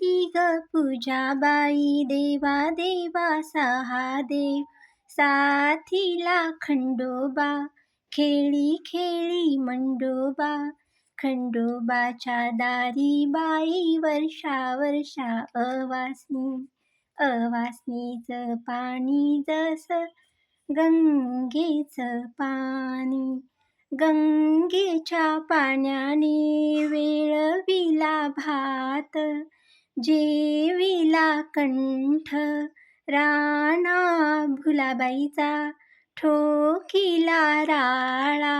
केली ग पूजा बाई देवा देवा सहा देव साथीला खंडोबा खेळी खेळी मंडोबा. खंडोबाच्या दारी बाई वर्षा वर्षा अवासनी. अवासनीचं पाणी जस गंगेचं पाणी. गंगेच्या पाण्याने वेळविला भात. जेविला कंठ राणा भुलाबाईचा ठोकिला राळा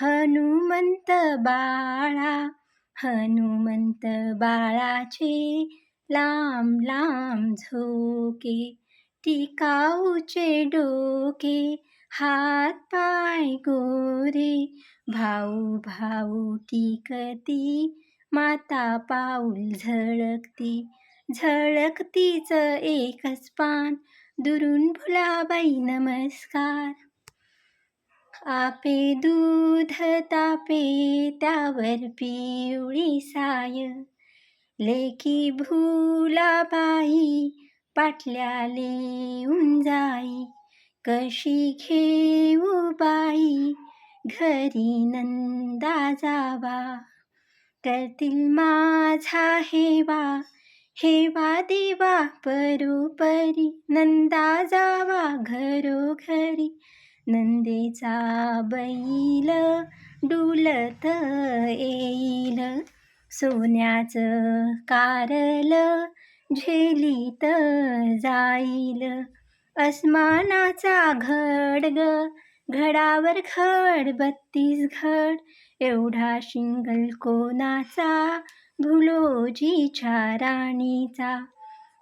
हनुमंत बाळा हनुमंत बाळाचे लांब लांब झोके टिकाऊचे डोके हात पाय गोरे भाऊ भाऊ टिकती माता पाऊल झळकती. झळकतीच एकच पान दुरून भुलाबाई नमस्कार. आपे दूध तापे त्यावर पिवळी साय. लेखी भुलाबाई पाटल्या लिहून जाई. कशी घेऊ बाई घरी नंदा जावा. करतील माझा हेवा हेवा देवा परोपरी नंदा जावा घरोघरी. नंदेचा बैल डुलत येईल. सोन्याचं कारल झेलीत जाईल. अस्मानाचा घड ग घडावर घड बत्तीस घड. एवढा शिंगल कोणाचा? भुलोजीच्या राणीचा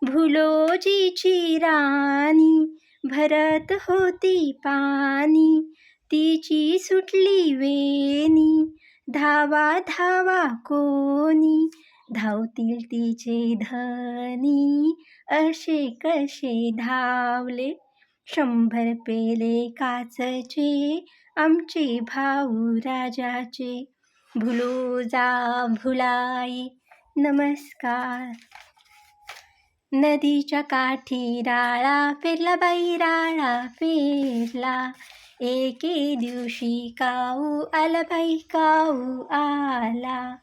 भुलोजीची राणी भरत होती पाणी. तिची सुटली वेणी. धावा धावा कोणी? धावतील तिचे धनी. असे कसे धावले? शंभर पेले काचचे आमचे भाऊ राजाचे. भुलो जा भुलाई नमस्कार. नदीच्या काठी राळा पेरला बाई राळा पेरला. एके दिवशी काऊ आला बाई काऊ आला.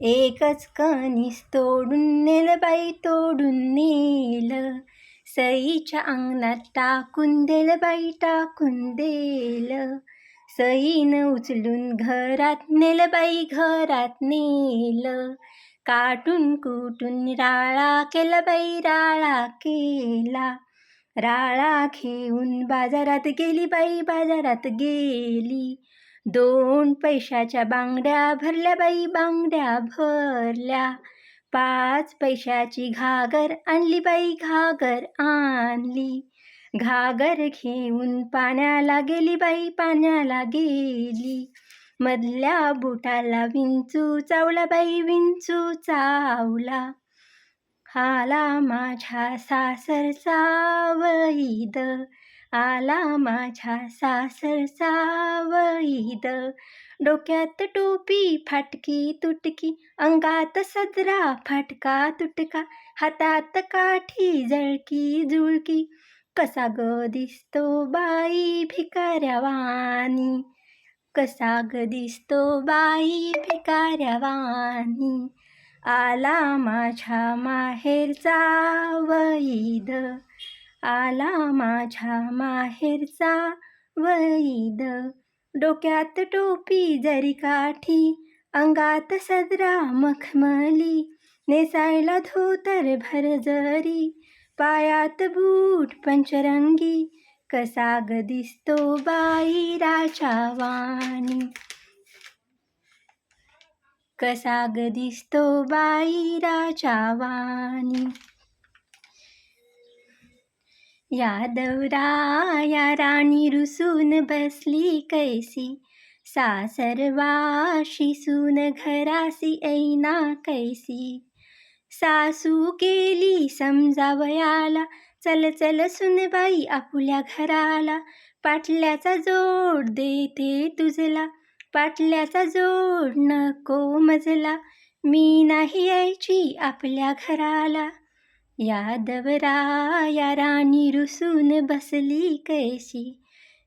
एकच कणीस तोडून नेलं बाई तोडून नेलं. सईच्या अंगणात टाकून दिलं बाई टाकून दिलं. सईनं उचलून घरात नेलं बाई घरात नेलं. काटून कुटून राळा केला बाई राळा केला. राळा घेऊन बाजारात गेली बाई बाजारात गेली. दोन पैशाच्या बांगड्या भरल्या बाई बांगड्या भरल्या. पाच पैशाची घागर आणली बाई घागर आणली. घागर घेऊन पाण्याला गेली बाई पाण्याला गेली. मधल्या बुटाला विंचू चावला बाई विंचू चावला. आला माझ्या सासरचा वैद आला माझ्या सासरचा वैद डोक्यात टोपी फाटकी तुटकी अंगात सदरा फाटका तुटका हातात काठी जळकी जुळकी. कसा ग दिसतो बाई भिकाऱ्यावानी? कसा ग दिसतो बाई भिकाऱ्यावानी? आला माझ्या माहेरचा वैद. आला माझ्या माहेरचा वैद. डोक्यात टोपी जरी काठी अंगात सदरा मखमली. नेसायला धोतर भरजरी. पायात बूट पंचरंगी कसा ग दिसतो बाई राजावानी कसा ग दिसतो बाई राजावानी यादवराया राणी रुसून बसली कैसी. सासरवाशी सून घरासी ऐना कैसी. सासू गेली समजावयाला. चल चल सुनबाई आपुल्या घराला. पाटल्याचा जोड देते तुझला. पाटल्याचा जोड नको मजला. मी नाही यायची आपल्या घराला. यादवराया राणी रुसून बसली कैशी?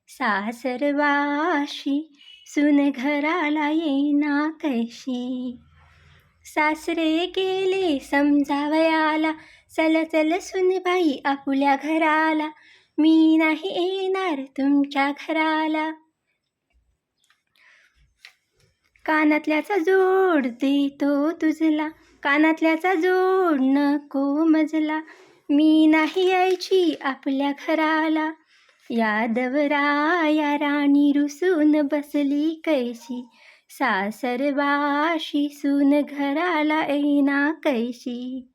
सासरवाशी सुन घराला येना कैशी? सासरे गेले समजावयाला चल चल सुनबाई आपुल्या घराला. मी नाही येणार तुमच्या घराला. कानातल्याचा जोड देतो तुझला. कानातल्याचा जोड नको मजला. मी नाही यायची आपल्या घराला. यादवराया राणी रुसून बसली कैशी सासरवाशी सून घराला ऐना कैशी.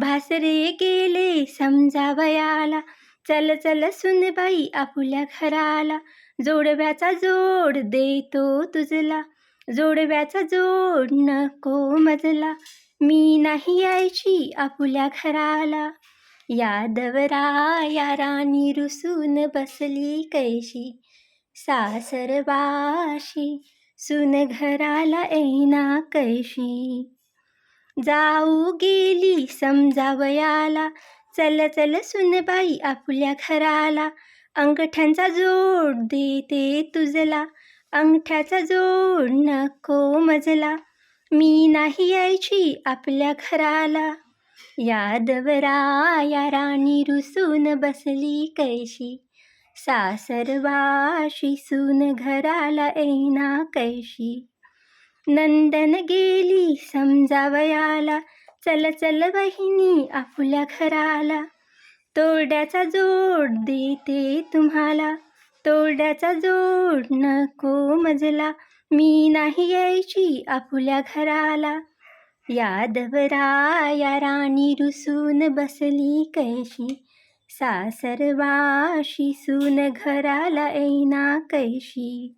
भासरे गेले समजावयाला चल चल सुनबाई आपुल्या घराला. जोडव्याचा जोड देतो तुझला जोडव्याचा जोड नको मजला. मी नाही यायची आपुल्या घराला. यादवराया राणी रुसून बसली कैशी. सासरवाशी सुन घराला ऐना कशी. जाऊ गेली समजावयाला चल चल सुनबाई आपल्या घराला. अंगठ्यांचा जोड देते तुझला. अंगठ्याचा जोड नको मजला. मी नाही यायची आपल्या घराला. यादवराया राणी रुसून बसली कैशी. सासरवाशी सुन घराला ऐना कैशी. नंदन गेली समजावयाला चल चल बहिणी आपुल्या घराला. तोरड्याचा जोड देते तुम्हाला. तोरड्याचा जोड नको मजला. मी नाही यायची आपुल्या घराला. यादवराया राणी रुसून बसली कैशी. सासरवाशी सून घराला ऐना कैशी.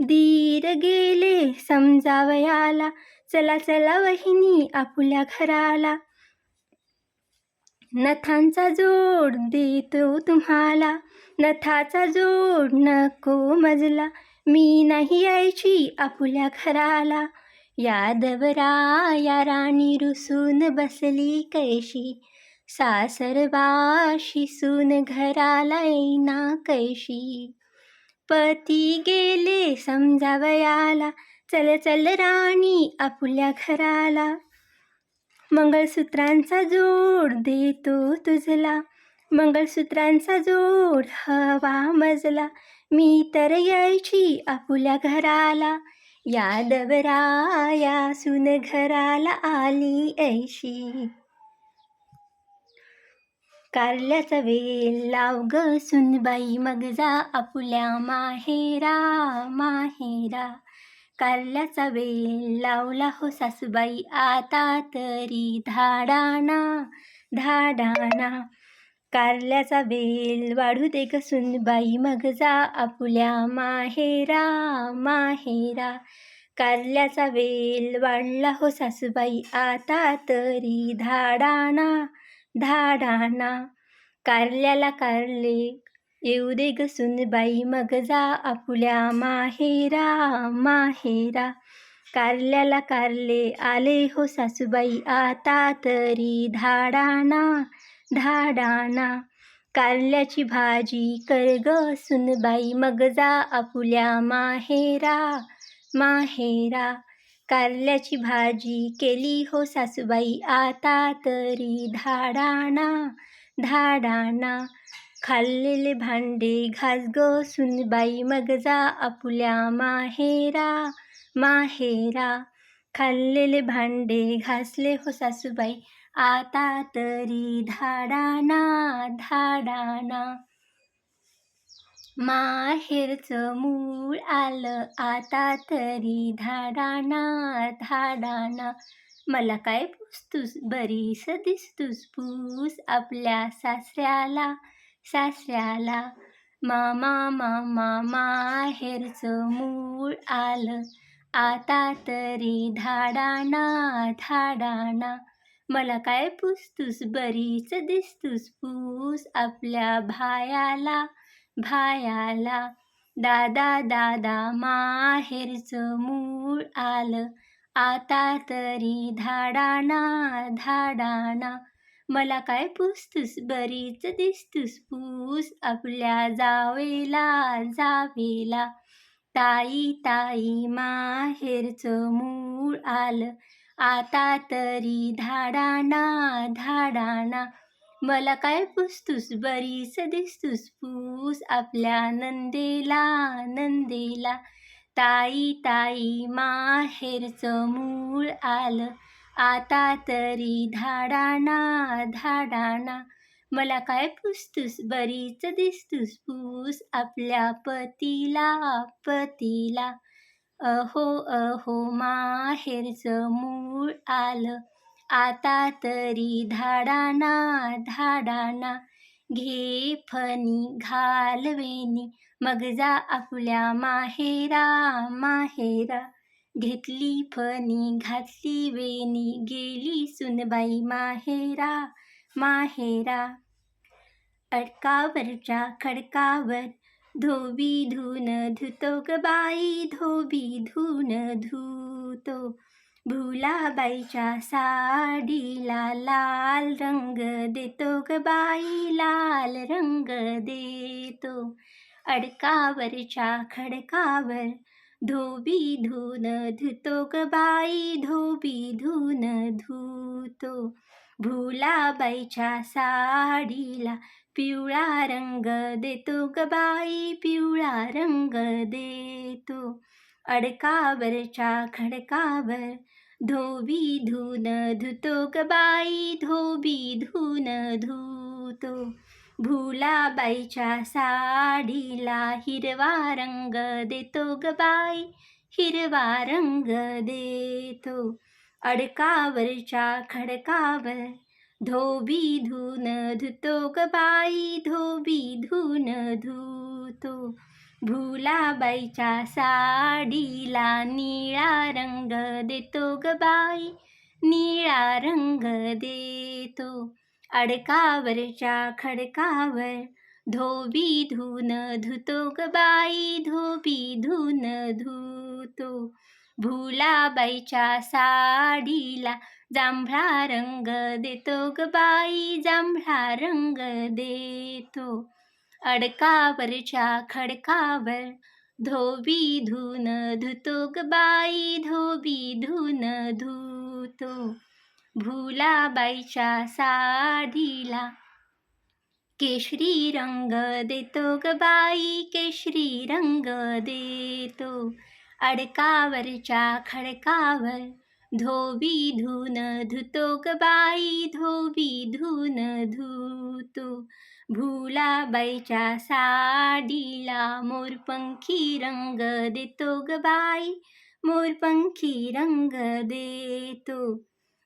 दीर गेले समजावयाला चला चला वहिनी आपुल्या घराला. नथांचा जोड देतो तुम्हाला नथाचा जोड नको मजला. मी नाही यायची आपुल्या घराला. यादवराया राणी रुसून बसली कैशी. सासरवाशी सून घराला येईना कैशी पती गेले समजावयाला चल चल राणी आपुल्या घराला. मंगळसूत्रांचा जोड देतो तुझला मंगळसूत्रांचा जोड हवा मजला. मी तर यायची आपुल्या घराला यादवराया सुन घराला आली ऐशी. कारल्याचा वेल लाव ग सुनबाई मग जा आपुल्या माहेरा माहेरा. कारल्याचा वेल लावला हो सासूबाई आता तरी धाडाना धाडाना. कारल्याचा वेल वाढू दे ग सुनबाई मग जा आपुल्या माहेरा माहेरा. कारल्याचा वेल वाढला हो सासूबाई आता तरी धाडाना. धाडाना कारल्याला कारले येऊ दे ग सुनबाई मग जा आपुल्या माहेरा माहेरा. कारल्याला कारले आले हो सासूबाई आता तरी धाडाना धाडाना. कारल्याची भाजी कर ग सुनबाई मग जा आपुल्या माहेरा माहेरा. कारल्याची भाजी केली हो सासूबाई. आता तरी धाडाना धाडाना खाल्लेले भांडे घास ग सुनबाई. मग जा आपुल्या माहेरा माहेरा. खाल्लेले भांडे घासले हो सासूबाई. आता तरी धाडाना धाडाना माहेरचं मूळ आलं आता तरी धाडाना धाडाना. मला काय पुसतूस? बरीस दिसतूस पूस आपल्या सासऱ्याला सासऱ्याला. मामा मामा माहेरचं मूळ आलं आता तरी धाडाना धाडाना. मला काय पुसतूस? बरीच दिसतूस पूस आपल्या भायाला. भायाला दादा दादा माहेरचं मूळ आलं. आता तरी धाडाना धाडाना. मला काय पुसतुस? बरीच दिसतूस पूस आपल्या जावेला जावेला. ताई ताई माहेरचं मूळ आलं. आता तरी धाडाना धाडाना. मला काय पुसतूस? बरीच सदिसतूस पूस आपल्या नंदेला नंदेला. ताई ताई माहेरचं मूळ आलं. आता तरी धाडाना धाडाणा मला काय पुसतूस? बरीच दिसतूस. पूस आपल्या पतीला पतीला. अहो अहो माहेरचं मूळ आलं. आता तरी धाडाना धाडाना घे फणी घालवेनी. मग जा आपल्या माहेरा माहेरा. घेतली फणी घातली वेणी गेली सुनबाई माहेरा माहेरा. अडकावरच्या खडकावर धोबी धुन धुतो ग बाई धोबी धुन धुतो. भुलाबाईच्या साडीला लाल रंग देतो ग बाई लाल रंग देतो. अडकावरच्या खडकावर धोबी धुन धुतो ग बाई धोबी धुन धुतो. भुलाबाईच्या साडीला पिवळा रंग देतो ग बाई पिवळा रंग देतो. अडकावरच्या खडकावर धोबी धुन धुतो ग धोबी धुन धुतो. भुलाबाईच्या साडीला हिरवा रंग देतो गबाई हिरवा रंग देतो. अडकावरच्या खडकावर धोबी धुन धुतो गबाई धोबी धुन धुतो. भुलाबाईच्या साडीला निळा रंग देतो ग बाई निळा रंग देतो. अडकावरच्या खडकावर धोबी धुन धुतो ग बाई धोबी धुन धुतो. भुलाबाईच्या साडीला जांभळा रंग देतो ग बाई जांभळा रंग देतो. अडकावरच्या खडकावर धोबी धुन धुतो ग बाई धोबी धुन धुतो. भुलाबाईच्या साधीला केशरी रंग देतो ग बाई केशरी रंग देतो. अडकावरच्या खडकावर धोबी धुन धुतो ग बाई धोबी धुन धुतो. भुलाबाईच्या साडीला मोरपंखी रंग देतो ग बाई मोरपंखी रंग देतो.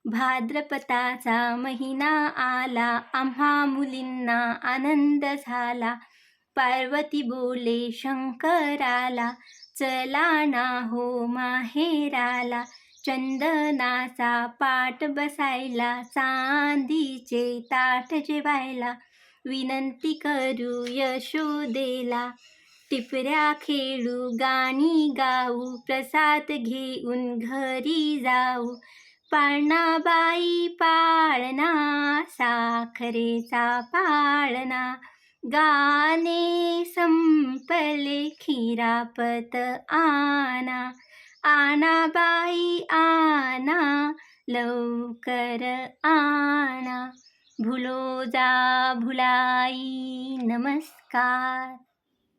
भाद्रपदाचा महिना आला आम्हा मुलींना आनंद झाला. पार्वती बोले शंकराला चला ना हो माहेराला. चंदनाचा पाट बसायला चांदीचे ताट जेवायला. विनंती करू यशोदेला. टिपऱ्या खेळू गाणी गाऊ प्रसाद घेऊन घरी जाऊ. पाळणाबाई पाळणा साखरेचा पाळणा. गाणे संपले खिरापत आना आना बाई आना लवकर आना भुलो जा भुलाई नमस्कार।